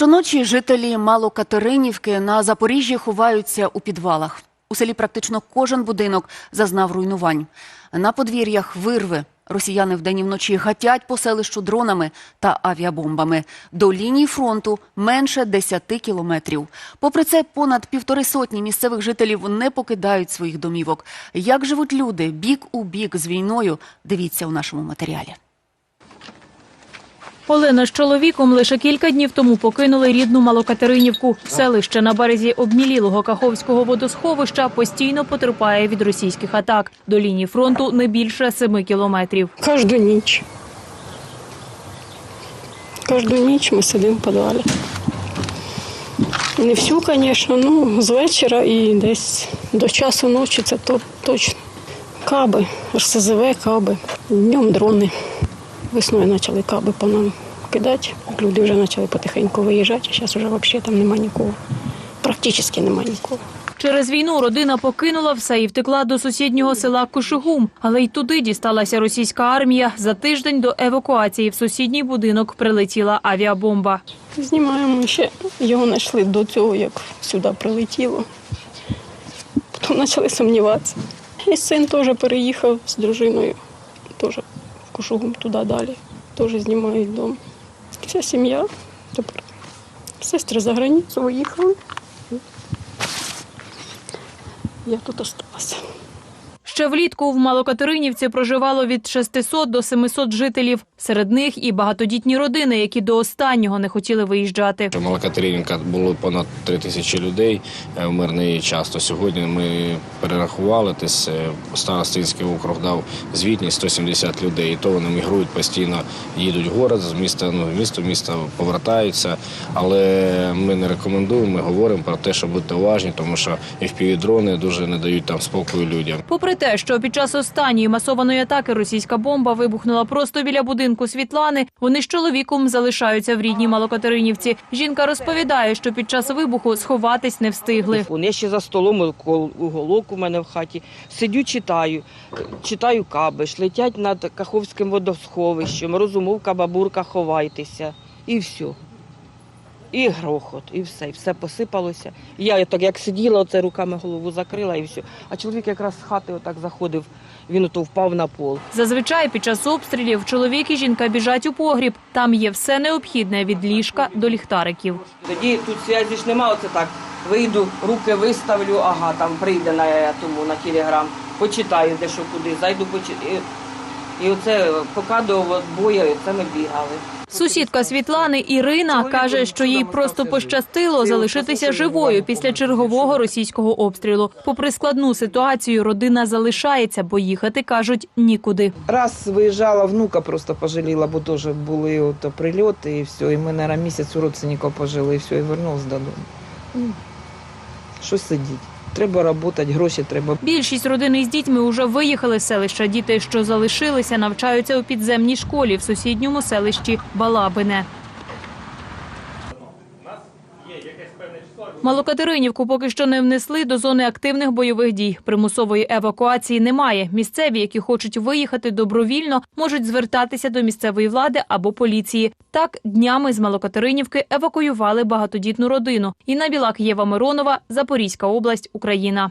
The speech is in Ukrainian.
Щоночі жителі Малокатеринівки на Запоріжжі ховаються у підвалах. У селі практично кожен будинок зазнав руйнувань. На подвір'ях вирви. Росіяни вдень і вночі гатять по селищу дронами та авіабомбами. До лінії фронту менше 10 кілометрів. Попри це, понад півтори сотні місцевих жителів не покидають своїх домівок. Як живуть люди бік у бік з війною? Дивіться у нашому матеріалі. Олена з чоловіком лише кілька днів тому покинули рідну Малокатеринівку. Селище на березі обмілілого Каховського водосховища постійно потерпає від російських атак. До лінії фронту не більше семи кілометрів. Кожну ніч. Кожну ніч ми сидимо в підвалі. Не всю, звісно, ну, з вечора і десь до часу ночі це то, точно. Каби, РСЗВ, каби, днем дрони. Весною почали каби по нам кидати. Люди вже почали потихеньку виїжджати, а зараз вже взагалі там немає нікого. Практично немає нікого. Через війну родина покинула все і втекла до сусіднього села Кошугум. Але й туди дісталася російська армія. За тиждень до евакуації в сусідній будинок прилетіла авіабомба. Знімаємо ще. Його знайшли до цього, як сюди прилетіло. Потім почали сумніватися. І син теж переїхав з дружиною, Кушугум туди далі. Теж знімають дом. Вся сім'я тепер. Сестри за границю виїхали. Я тут залишилася. Ще влітку в Малокатеринівці проживало від 600 до 700 жителів. Серед них і багатодітні родини, які до останнього не хотіли виїжджати. Малокатеринівка було понад три тисячі людей е, в мирний час. То сьогодні ми перерахували десь е, Старостинський округ дав звітність 170 людей. І то вони мігрують постійно, їдуть в город з міста, ну в місто, в місто повертаються. Але ми не рекомендуємо. Ми говоримо про те, що будьте уважні, тому що FPV-дрони дуже не дають там спокою людям. Попри те, що під час останньої масованої атаки російська бомба вибухнула просто біля будинку Світлани, вони з чоловіком залишаються в рідній Малокатеринівці. Жінка розповідає, що під час вибуху сховатись не встигли. Я ще за столом уголок у мене в хаті. Сидю, читаю, читаю кабиш, летять над Каховським водосховищем, розумовка, бабурка, ховайтеся. І все. І грохот, і все, і все посипалося. І Я так як сиділа, оце руками голову закрила і все. А чоловік якраз з хати отак заходив, він ото впав на пол. Зазвичай під час обстрілів чоловік і жінка біжать у погріб. Там є все необхідне від ліжка до ліхтариків. Тоді тут зв'язі ж нема, оце так. Вийду, руки виставлю, ага, там прийде на тому на телеграм, почитаю де що куди, зайду почитаю. І, оце поки до бою, це ми бігали. Сусідка Світлани Ірина каже, що їй просто пощастило залишитися живою після чергового російського обстрілу. Попри складну ситуацію, родина залишається, бо їхати кажуть нікуди. Раз виїжджала, внука просто пожаліла, бо теж були от прильоти і все. І ми, наверное, місяць у родственників пожили, і все, і вернулась додому. Що сидіть? Треба працювати, гроші треба. Більшість родини з дітьми вже виїхали з селища. Діти, що залишилися, навчаються у підземній школі в сусідньому селищі Балабине. Малокатеринівку поки що не внесли до зони активних бойових дій. Примусової евакуації немає. Місцеві, які хочуть виїхати добровільно, можуть звертатися до місцевої влади або поліції. Так днями з Малокатеринівки евакуювали багатодітну родину. Інна Білак, Єва Миронова, Запорізька область, Україна.